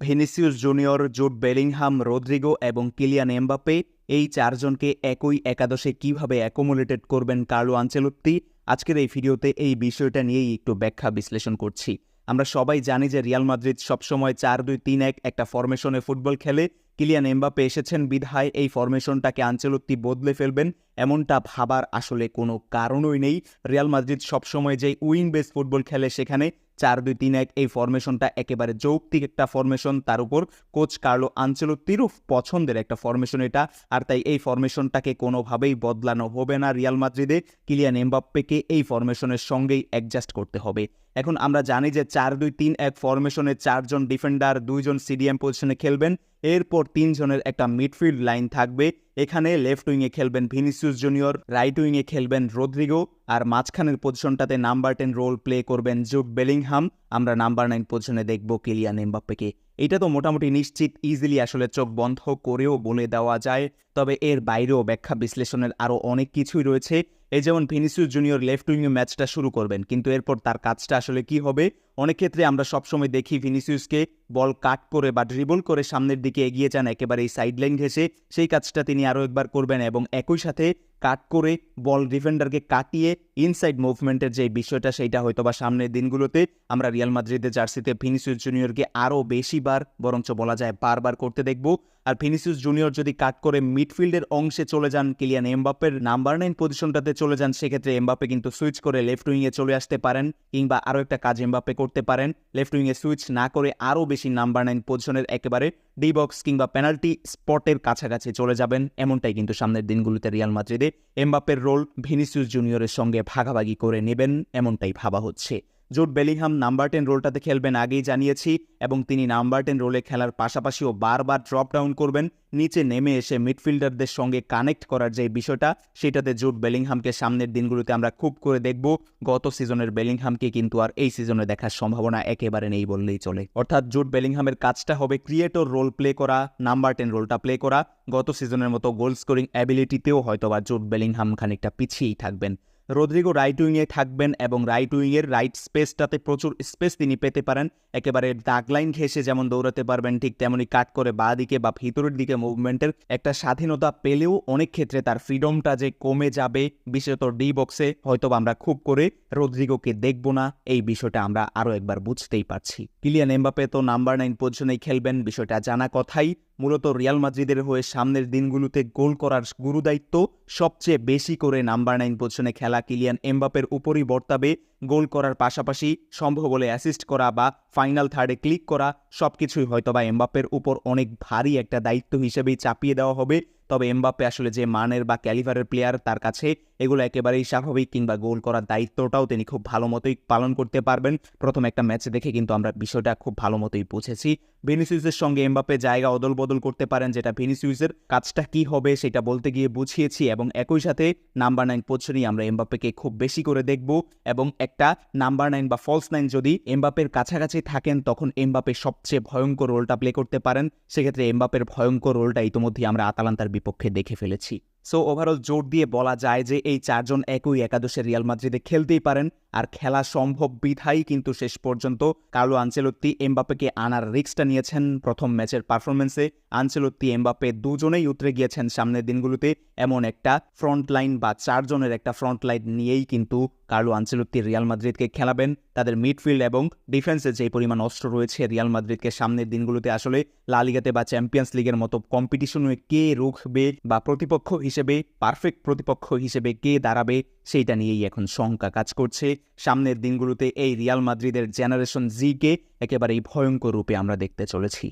Vinicius Junior Jude Bellingham, Rodrygo এবং Kylian Mbappe এই চারজনকে একই একাদশে কীভাবে অ্যাকোমোলেটেড করবেন কার্লো আঞ্চেলত্তি আজকের এই ভিডিওতে এই বিষয়টা নিয়েই একটু ব্যাখ্যা বিশ্লেষণ করছি। আমরা সবাই জানি যে রিয়াল মাদ্রিদ সবসময় চার দুই তিন এক একটা ফরমেশনে ফুটবল খেলে। কিলিয়ান এমবাপ্পে এসেছেন, বিধায় এই ফরমেশনটাকে আঞ্চলত্তি বদলে ফেলবেন। এমনটা ভাবার আসলে কোনো কারণই নেই। রিয়াল মাদ্রিদ সবসময় যে উইং বেস ফুটবল খেলে সেখানে চার দুই তিন এক এই ফরমেশনটা একেবারে যৌক্তিক একটা ফরমেশন। তার উপর কোচ কার্লো আঞ্চলত্তিরও পছন্দের একটা ফরমেশন এটা। আর তাই এই ফরমেশনটাকে কোনোভাবেই বদলানো হবে না রিয়াল মাদ্রিদে। কিলিয়ান এমবাপ্পেকে এই ফরমেশনের সঙ্গেই অ্যাডজাস্ট করতে হবে। এখন আমরা জানি যে চার দুই তিন এক ফরমেশনে চারজন ডিফেন্ডার, দুইজন সিডিএম পজিশনে খেলবেন। এরপর তিনজনের একটা মিডফিল্ড লাইন থাকবে। এখানে লেফট উইংয়ে খেলবেন ভিনিসিয়াস জুনিয়র রাইট উইংয়ে খেলবেন রদ্রিগো আর মাঝখানের পজিশনটাতে নাম্বার টেন রোল প্লে করবেন জুড বেলিংহাম আমরা নাম্বার নাইন পজিশনে দেখব কিলিয়ান এমবাপ্পেকে এটা তো মোটামুটি নিশ্চিত ইজিলি আসলে চোখ বন্ধ করেও বলে দেওয়া যায়। তবে এর বাইরেও ব্যাখ্যা বিশ্লেষণের আরও অনেক কিছুই রয়েছে। এই যেমন ভিনিসিয়াস জুনিয়র লেফট উইংয়ে ম্যাচটা শুরু করবেন, কিন্তু এরপর তার কাজটা আসলে কি হবে? অনেক ক্ষেত্রে আমরা সবসময় দেখি ভিনিসিয়াসকে বল কাট করে বা ড্রিবল করে সামনের দিকে এগিয়ে যান একেবারে এই সাইড লাইন ঘেসে সেই কাজটা তিনি আরও একবার করবেন এবং একই সাথে কাট করে বল ডিফেন্ডারকে কাটিয়ে ইনসাইড মুভমেন্টের যে বিষয়টা, সেইটা হয়তো বা সামনের দিনগুলোতে আমরা রিয়াল মাদ্রিদের জার্সিতে ভিনিসিয়াস জুনিয়রকে আরও বেশিবার, বরঞ্চ বলা যায় বারবার করতে দেখব। আর ভিনিসিয়াস জুনিয়র যদি কাট করে মিডফিল্ডের অংশে চলে যান কিলিয়ান এমবাপ্পের নাম্বার নাইন পজিশনটাতে চলে যান, সেক্ষেত্রে এমবাপ্পে কিন্তু সুইচ করে লেফট উইংয়ে চলে আসতে পারেন, কিংবা আরও একটা কাজ এমবাপ্পে করতে পারেন। লেফট উইংয়ে সুইচ না করে আরও বেশি নাম্বার নাইন পজিশনের একেবারে ডি বক্স কিংবা পেনাল্টি স্পটের কাছাকাছি চলে যাবেন। এমনটাই কিন্তু সামনের দিনগুলোতে রিয়াল মাদ্রিদে এমবাপের রোল ভিনিসিউস জুনিয়রের সঙ্গে ভাগাভাগি করে নেবেন। এমনটাই ভাবা হচ্ছে। জোট বেলিংহাম নাম্বার টেন রোলটাতে খেলবেন আগেই জানিয়েছি এবং তিনি নাম্বার টেন রোলে খেলার পাশাপাশিও বারবার ড্রপ ডাউন করবেন। নিচে নেমে এসে মিডফিল্ডারদের সঙ্গে কানেক্ট করার যে বিষয়টা, সেটাতে জুট বেলিংহামকে সামনের দিনগুলোতে আমরা খুব করে দেখব। গত সিজনের বেলিংহামকে কিন্তু আর এই সিজনে দেখার সম্ভাবনা একেবারে নেই বললেই চলে। অর্থাৎ জুট বেলিংহামের কাজটা হবে ক্রিয়েটর রোল প্লে করা, নাম্বার টেন রোলটা প্লে করা। গত সিজনের মতো গোল স্কোরিং অ্যাবিলিটিতেও হয়তোবা জুট বেলিংহাম খানিকটা পিছিয়েই থাকবেন। রদ্রিগো রাইট উইংয়ে থাকবেন এবং রাইট উইংয়ের রাইট স্পেসটাতে প্রচুর স্পেস তিনি পেতে পারেন। একেবারে দাগ লাইন ঘেসে যেমন দৌড়াতে পারবেন, ঠিক তেমনই কাট করে বা দিকে বা ভিতরের দিকে মুভমেন্টের একটা স্বাধীনতা পেলেও অনেক ক্ষেত্রে তার ফ্রিডমটা যে কমে যাবে, বিশেষত ডি বক্সে হয়তো আমরা খুব করে রদ্রিগোকে দেখব না, এই বিষয়টা আমরা আরও একবার বুঝতেই পারছি। কিলিয়ান এমবাপে তো নাম্বার নাইন পজিশনেই খেলবেন, বিষয়টা জানা কথাই। মূলত রিয়াল মাদ্রিদের হয়ে সামনের দিনগুলোতে গোল করার গুরুদায়িত্ব সবচেয়ে বেশি করে নাম্বার নাইন পজিশনে খেলা কিলিয়ান এমবাপের উপরই বর্তাবে। গোল করার পাশাপাশি সম্ভব হলে অ্যাসিস্ট করা বা ফাইনাল থার্ডে ক্লিক করা সব কিছুই হয়তো বা এমবাপের উপর অনেক ভারী একটা দায়িত্ব হিসেবেই চাপিয়ে দেওয়া হবে। তবে এমবাপ্পে আসলে যে মানের বা ক্যালিভারের প্লেয়ার তার কাছে এগুলো একেবারেই স্বাভাবিক কিংবা গোল করার দায়িত্বটাও তিনি খুব ভালো মতোই পালন করতে পারবেন। প্রথম একটা ম্যাচে দেখে কিন্তু আমরা বিষয়টা খুব ভালো মতোই বুঝেছি। ভিনিসিউসের সঙ্গে এমবাপ্পে জায়গা অদল বদল করতে পারেন যেটা ভিনিসিউসের কাজটা কি হবে সেটা বলতে গিয়ে বুঝিয়েছি এবং একই সাথে নাম্বার নাইন পজিশনেই আমরা এমবাপ্পেকে খুব বেশি করে দেখব এবং একটা নাম্বার নাইন বা ফলস নাইন যদি এমবাপের কাছাকাছি থাকেন তখন এমবাপে সবচেয়ে ভয়ঙ্কর রোলটা প্লে করতে পারেন। সেক্ষেত্রে এমবাপের ভয়ঙ্কর রোলটা ইতিমধ্যে আমরা আতালান্তার বিপক্ষে দেখে ফেলেছি। সো ওভারঅল জোর দিয়ে বলা যায় যে এই চারজন একই একাদশে রিয়াল মাদ্রিদে খেলতেই পারেন। আর খেলা সম্ভব বিধাই কিন্তু শেষ পর্যন্ত কার্লো আঞ্চেলত্তি এমবাপ্পেকে আনার রিক্সটা নিয়েছেন প্রথম ম্যাচের পারফরমেন্সে আঞ্চেলত্তি এমবাপ্পে দুজনেই উতরে গিয়েছেন সামনের দিনগুলোতে। এমন একটা ফ্রন্ট লাইন বা চারজনের একটা ফ্রন্ট লাইন নিয়েই কিন্তু কার্লো আঞ্চেলত্তি রিয়াল মাদ্রিদকে খেলাবেন। তাদের মিডফিল্ড এবং ডিফেন্সে যে পরিমাণ অস্ত্র রয়েছে রিয়াল মাদ্রিদকে সামনের দিনগুলোতে আসলে লালিগাতে বা চ্যাম্পিয়ন্স লিগের মতো কম্পিটিশনে কে রুখবে বা প্রতিপক্ষ হিসেবে পারফেক্ট প্রতিপক্ষ হিসেবে কে দাঁড়াবে সেইটা নিয়েই এখন শঙ্কা কাজ করছে। সামনের দিনগুলোতে এই রিয়াল মাদ্রিদের জেনারেশন জিকে একেবারেই ভয়ঙ্কর রূপে আমরা দেখতে চলেছি।